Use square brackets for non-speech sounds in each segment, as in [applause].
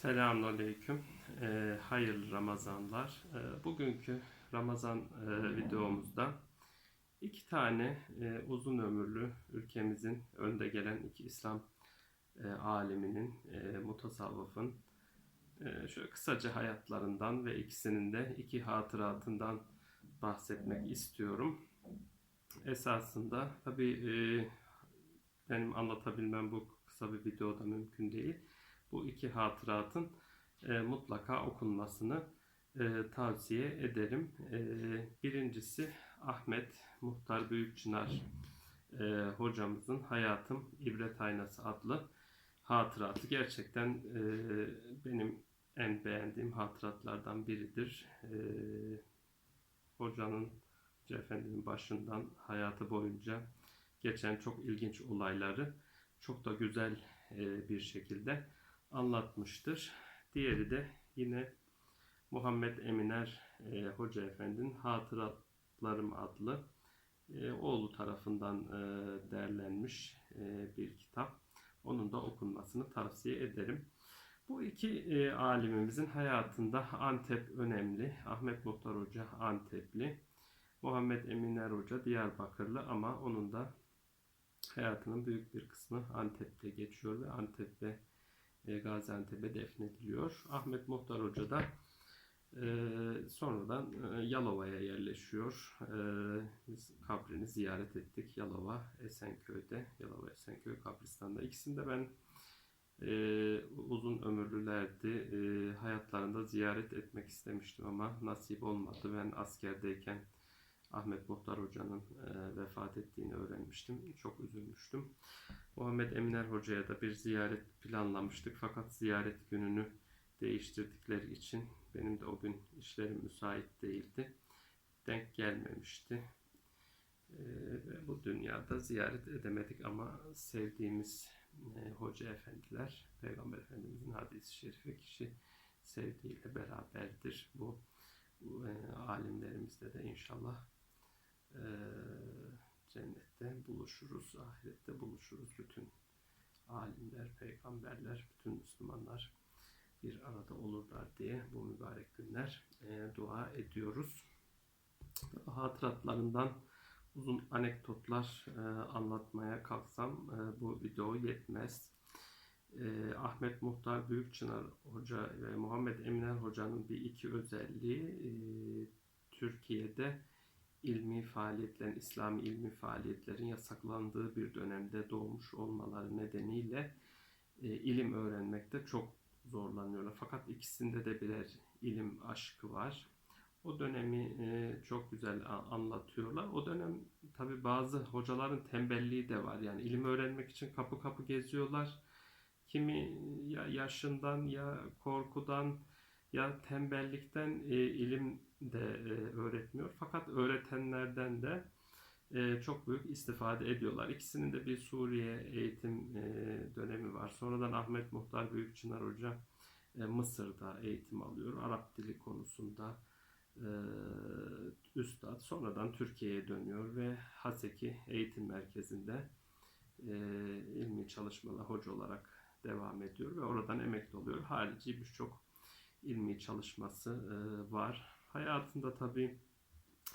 Selamünaleyküm. Ee, hayırlı Ramazanlar. Ee, bugünkü Ramazan e, videomuzda iki tane e, uzun ömürlü ülkemizin önde gelen iki İslam e, aliminin, e, mutasavvıfın e, şöyle kısaca hayatlarından ve ikisinin de iki hatıratından bahsetmek istiyorum. Esasında tabii e, benim anlatabilmem bu kısa bir videoda mümkün değil bu iki hatıratın e, mutlaka okunmasını e, tavsiye ederim. E, birincisi Ahmet Muhtar Büyükçınar e, hocamızın Hayatım İbret Aynası adlı hatıratı. Gerçekten e, benim en beğendiğim hatıratlardan biridir. E, hocanın Hoca Efendi'nin başından hayatı boyunca geçen çok ilginç olayları çok da güzel e, bir şekilde anlatmıştır. Diğeri de yine Muhammed Eminer e, Hoca Efendi'nin Hatıratlarım adlı e, oğlu tarafından e, derlenmiş e, bir kitap. Onun da okunmasını tavsiye ederim. Bu iki e, alimimizin hayatında Antep önemli. Ahmet Muhtar Hoca Antepli. Muhammed Eminer Hoca Diyarbakırlı ama onun da hayatının büyük bir kısmı Antep'te geçiyor ve Antep ve e, Gaziantep'e defnediliyor. Ahmet Muhtar Hoca da e, sonradan e, Yalova'ya yerleşiyor. E, biz kabrini ziyaret ettik. Yalova, Esenköy'de. Yalova, Esenköy kabristanında. İkisini de ben e, uzun ömürlülerdi. E, hayatlarında ziyaret etmek istemiştim ama nasip olmadı. Ben askerdeyken Ahmet Muhtar Hoca'nın e, vefat ettiğini öğrenmiştim. Çok üzülmüştüm. Muhammed Eminer Hoca'ya da bir ziyaret planlamıştık. Fakat ziyaret gününü değiştirdikleri için benim de o gün işlerim müsait değildi. Denk gelmemişti. E, bu dünyada ziyaret edemedik ama sevdiğimiz e, hoca efendiler, Peygamber Efendimizin hadisi şerifi kişi sevdiğiyle beraberdir. Bu e, alimlerimizde de inşallah e, cennette buluşuruz, ahirette buluşuruz. Bütün alimler, peygamberler, bütün Müslümanlar bir arada olurlar diye bu mübarek günler e, dua ediyoruz. Hatıratlarından uzun anekdotlar e, anlatmaya kalksam e, bu video yetmez. Ahmet Muhtar Büyükçınar Hoca ve Muhammed Eminer Hoca'nın bir iki özelliği e, Türkiye'de ilmi faaliyetlerin, İslami ilmi faaliyetlerin yasaklandığı bir dönemde doğmuş olmaları nedeniyle e, ilim öğrenmekte çok zorlanıyorlar. Fakat ikisinde de birer ilim aşkı var. O dönemi e, çok güzel anlatıyorlar. O dönem tabi bazı hocaların tembelliği de var. Yani ilim öğrenmek için kapı kapı geziyorlar. Kimi ya yaşından ya korkudan ya tembellikten e, ilim de e, öğretmiyor. Fakat öğretenlerden de e, çok büyük istifade ediyorlar. İkisinin de bir Suriye eğitim e, dönemi var. Sonradan Ahmet Muhtar Büyükçınar Hoca Mısır'da eğitim alıyor. Arap dili konusunda üstad. Sonradan Türkiye'ye dönüyor ve Haseki Eğitim Merkezi'nde ilmi çalışmalar hoca olarak devam ediyor ve oradan emekli oluyor. Harici birçok ilmi çalışması var. Hayatında tabi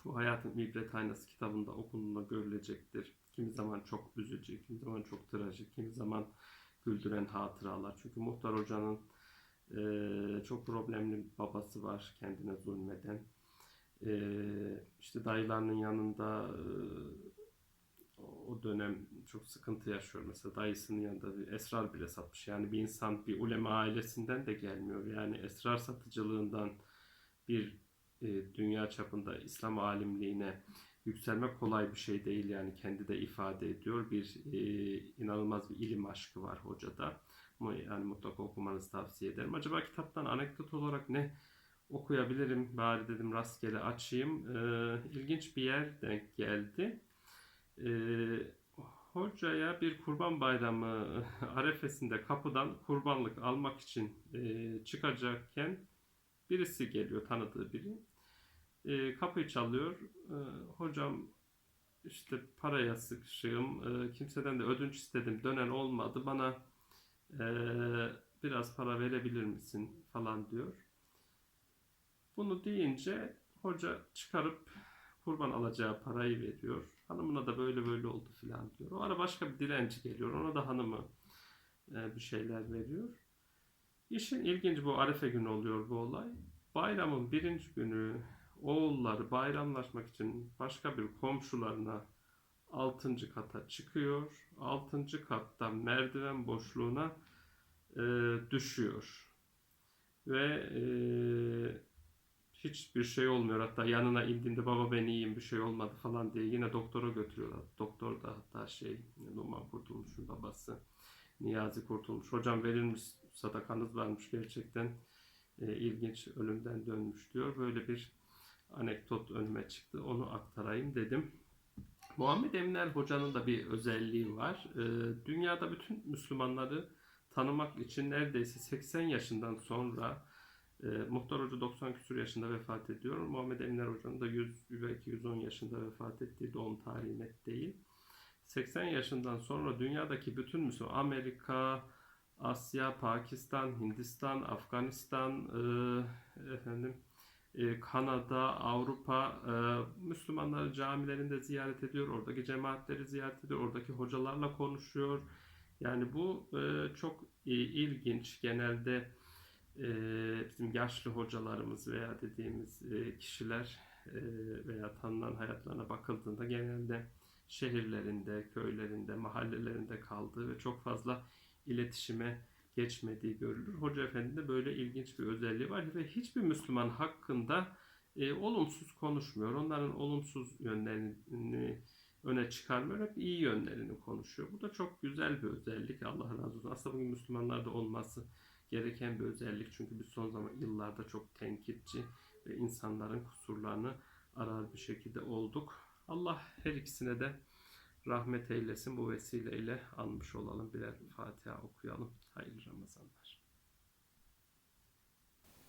bu Hayatın İbret Aynası kitabında okunduğunda görülecektir. Kimi zaman çok üzücü, kimi zaman çok trajik, kimi zaman güldüren hatıralar. Çünkü Muhtar Hoca'nın e, çok problemli babası var kendine zulmeden. E, işte dayılarının yanında e, o dönem çok sıkıntı yaşıyor. Mesela dayısının yanında bir esrar bile satmış. Yani bir insan bir ulema ailesinden de gelmiyor. Yani esrar satıcılığından bir dünya çapında İslam alimliğine yükselmek kolay bir şey değil. Yani kendi de ifade ediyor. Bir e, inanılmaz bir ilim aşkı var hocada. Yani mutlaka okumanızı tavsiye ederim. Acaba kitaptan anekdot olarak ne okuyabilirim? Bari dedim rastgele açayım. E, ilginç bir yer denk geldi e, hocaya bir kurban bayramı [laughs] arefesinde kapıdan kurbanlık almak için e, çıkacakken birisi geliyor tanıdığı biri. E, kapıyı çalıyor. E, hocam işte paraya sıkışığım. E, kimseden de ödünç istedim. Dönen olmadı. Bana e, biraz para verebilir misin falan diyor. Bunu deyince hoca çıkarıp kurban alacağı parayı veriyor. Hanımına da böyle böyle oldu filan diyor. O ara başka bir dilenci geliyor. Ona da hanımı e, bir şeyler veriyor. İşin ilginci bu Arife günü oluyor bu olay. Bayramın birinci günü oğulları bayramlaşmak için başka bir komşularına 6. kata çıkıyor. 6. katta merdiven boşluğuna e, düşüyor. Ve e, hiçbir şey olmuyor. Hatta yanına indiğinde baba ben iyiyim bir şey olmadı falan diye yine doktora götürüyorlar. Doktor da hatta şey Numan Kurtulmuş'un babası Niyazi Kurtulmuş. Hocam verilmiş sadakanız varmış gerçekten e, ilginç ölümden dönmüş diyor. Böyle bir anekdot önüme çıktı. Onu aktarayım dedim. Muhammed Eminer Hoca'nın da bir özelliği var. E, dünyada bütün Müslümanları tanımak için neredeyse 80 yaşından sonra e, Muhtar Hoca 90 küsur yaşında vefat ediyor. Muhammed Eminer Hoca'nın da 100 belki 110 yaşında vefat ettiği doğum tarihi net değil. 80 yaşından sonra dünyadaki bütün Müslüman Amerika, Asya, Pakistan, Hindistan, Afganistan, e, efendim e, Kanada, Avrupa e, Müslümanları camilerinde ziyaret ediyor, oradaki cemaatleri ziyaret ediyor, oradaki hocalarla konuşuyor. Yani bu e, çok e, ilginç. Genelde e, bizim yaşlı hocalarımız veya dediğimiz e, kişiler e, veya tanınan hayatlarına bakıldığında genelde şehirlerinde, köylerinde, mahallelerinde kaldığı ve çok fazla iletişime geçmediği görülür. Hoca Efendi'de böyle ilginç bir özelliği var ve hiçbir Müslüman hakkında e, olumsuz konuşmuyor. Onların olumsuz yönlerini öne çıkarmıyor. Hep iyi yönlerini konuşuyor. Bu da çok güzel bir özellik. Allah razı olsun. Aslında bugün Müslümanlarda olması gereken bir özellik. Çünkü biz son zaman yıllarda çok tenkitçi ve insanların kusurlarını arar bir şekilde olduk. Allah her ikisine de rahmet eylesin. Bu vesileyle anmış olalım. Birer Fatiha okuyalım. Hayırlı Ramazanlar.